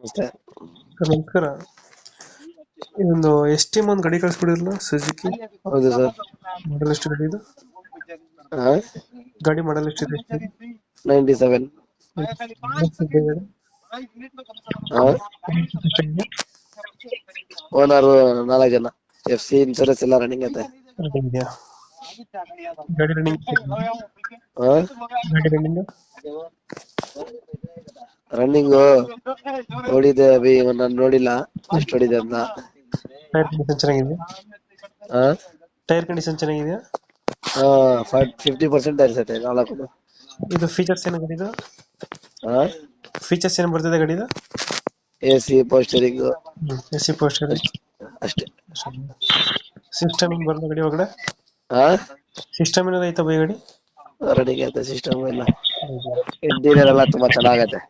ನಮಸ್ತೆ ಸರ್ ನಮಸ್ಕಾರ ಇದೊಂದು ಎಸ್ ಟಿ ಒಂದು ಗಾಡಿ ಕಳಿಸ್ಬಿಡಿರಲ್ಲ ಸುಜುಕಿ ಹೌದು ಸರ್. ಮಾಡಲ್ ಎಷ್ಟು ಗಾಡಿ ಇದು? ಗಾಡಿ ಮಾಡಲ್ ಎಷ್ಟಿದೆ? ನೈಂಟಿ ಸೆವೆನ್ ಓನರ್ ನಾಲ್ಕು ಜನ. ಎಫ್ ಸಿ ಇನ್ಸೂರೆನ್ಸ್ ಎಲ್ಲ ರನ್ನಿಂಗ್ ಐತೆ ಗಾಡಿ ರನ್ನಿಂಗ್ ಗಾಡಿ ರನ್ನಿಂಗ್ ರನ್ನಿಂಗು ನೋಡಿದೆ ಅಭಿ ನಾನು ನೋಡಿಲ್ಲ. ಎಷ್ಟು ಹೊಡಿದೆ ಅಂತ ಟೈರ್ ಕಂಡೀಷನ್ ಚೆನ್ನಾಗಿದೆಯಾ? ಹಾ ಟೈರ್ ಕಂಡೀಷನ್ ಚೆನ್ನಾಗಿದೆಯಾ? ಹಾ ಫಿಫ್ಟಿ ಪರ್ಸೆಂಟ್ ಐತೆ ನಾಲ್ಕು. ಇದು ಫೀಚರ್ಸ್ ಏನು ಗಾಡಿದು ಹಾ ಫೀಚರ್ಸ್ ಏನು ಬರ್ತದೆ ಗಾಡಿದು A C power steering AC C power steering ಅಷ್ಟೇ. ಸಿಸ್ಟಮ್ ಹಿಂಗ್ ಬರ್ತದೆ ಗಾಡಿ ಒಳಗಡೆ? ಹಾ ಸಿಸ್ಟಮ್ ಏನಾದ್ರು ಐತಾ ಬೈ ಗಾಡಿ? ಐತೆ ಸಿಸ್ಟಮ್ ಎಲ್ಲ. ಇಂಟೀರಿಯರ್ ಎಲ್ಲ ತುಂಬಾ ಚೆನ್ನಾಗೈತೆ.